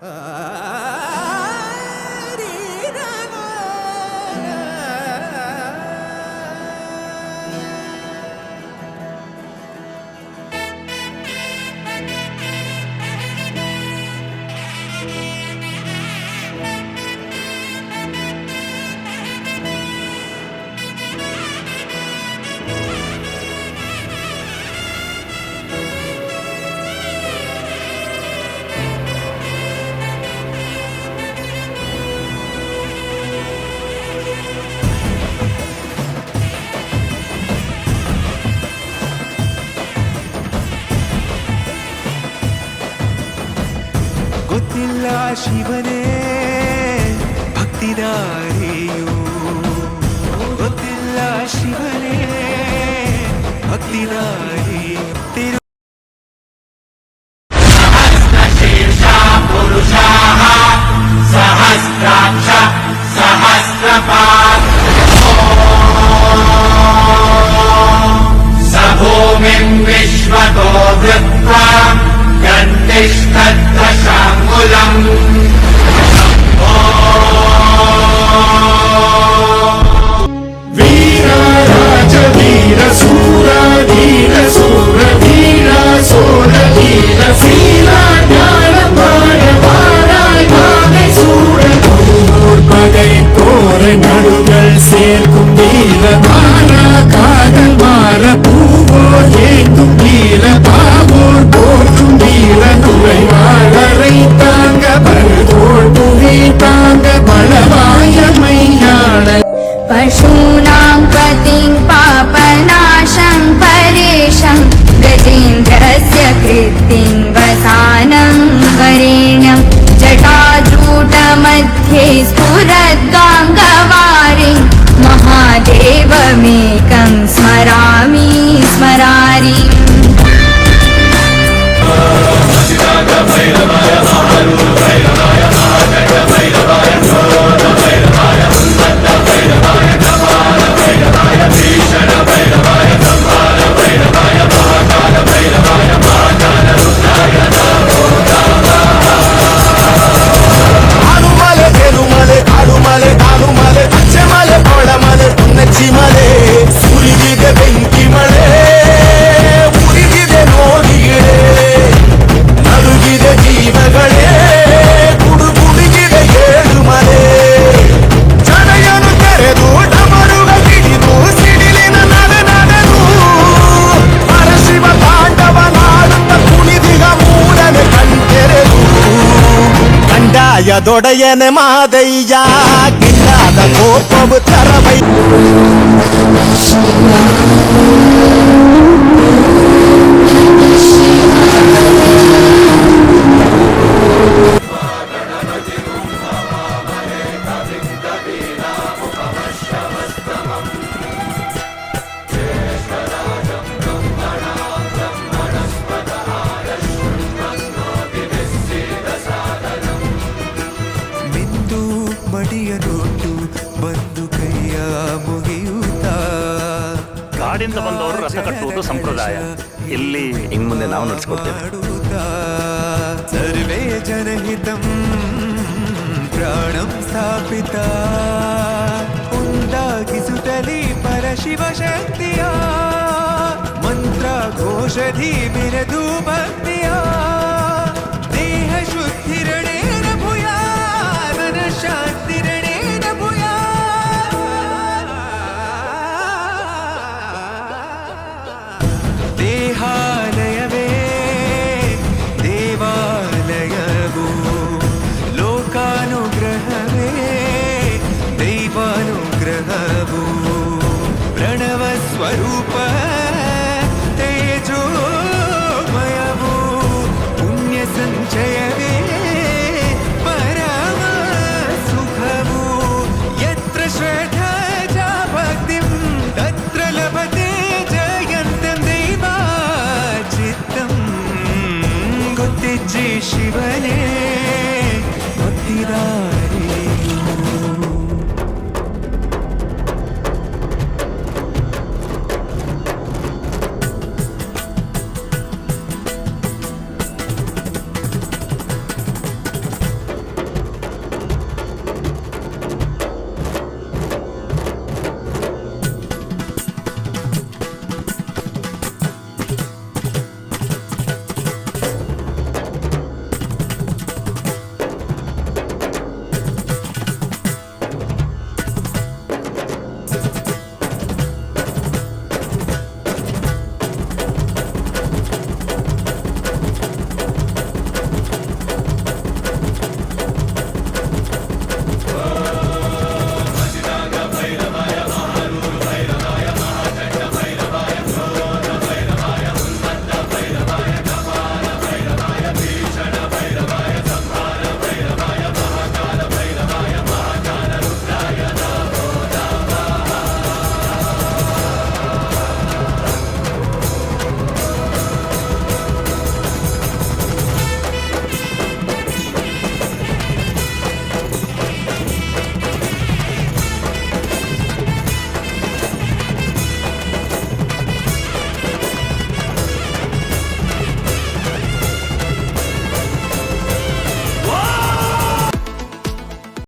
Ah. ശിവനാ ശിവനെ ഭക്തിദാരയോ ഭക്തില്ല ശിവനെ ഭക്തിദാരേ തിരു Sahasrapa சேர்க்கும் நீல காதல் மாற பூவோ ஏங்கும் நீல స్మరారీం భైరవాయ உயதொடையன மாதையா கிட்டாத கோப்பவு தரவை. ಮಡಿಯ ನೋಟು ಬಂದು ಕೈಯ ಮುಗಿಯುತ್ತ? ಕಾಡಿಂದ ಬಂದವರು ರಸ ಕಟ್ಟುವುದು ಸಂಪ್ರದಾಯ. ಇಲ್ಲಿ ಇನ್ ಮುಂದೆ ನಾವು ನಡೆಸ್ಕೊಡ್ತೇವೆ. ಸರ್ವೇ ಜನಹಿತಂ ಪ್ರಾಣಂ ಸ್ಥಾಪಿತ. ಉಂಟಾಗಿಸುತ್ತಲಿ ಪರಶಿವ ಶಕ್ತಿಯ. ಮಂತ್ರ ಘೋಷಧಿ ಬಿರದು ಭಕ್ತಿಯ ದೈವಾನುಗ್ರಹವು ಪ್ರಣವ ಸ್ವರೂಪ ತೇಜೋಮಯವು ಪುಣ್ಯ ಸಂಚಯವೇ ಪರಮ ಸುಖವು ಯತ್ರ ಶ್ರದ್ಧಾ ಚ ಭಕ್ತಿಂ ತತ್ರ ಲಭತೆ ಜಯಂತಂ ದೈವಾಚಿತ್ತಂ ಗೊತ್ತಿಜ್ಜಿ ಶಿವನೇ ಭಕ್ತಿದಾರಿಯು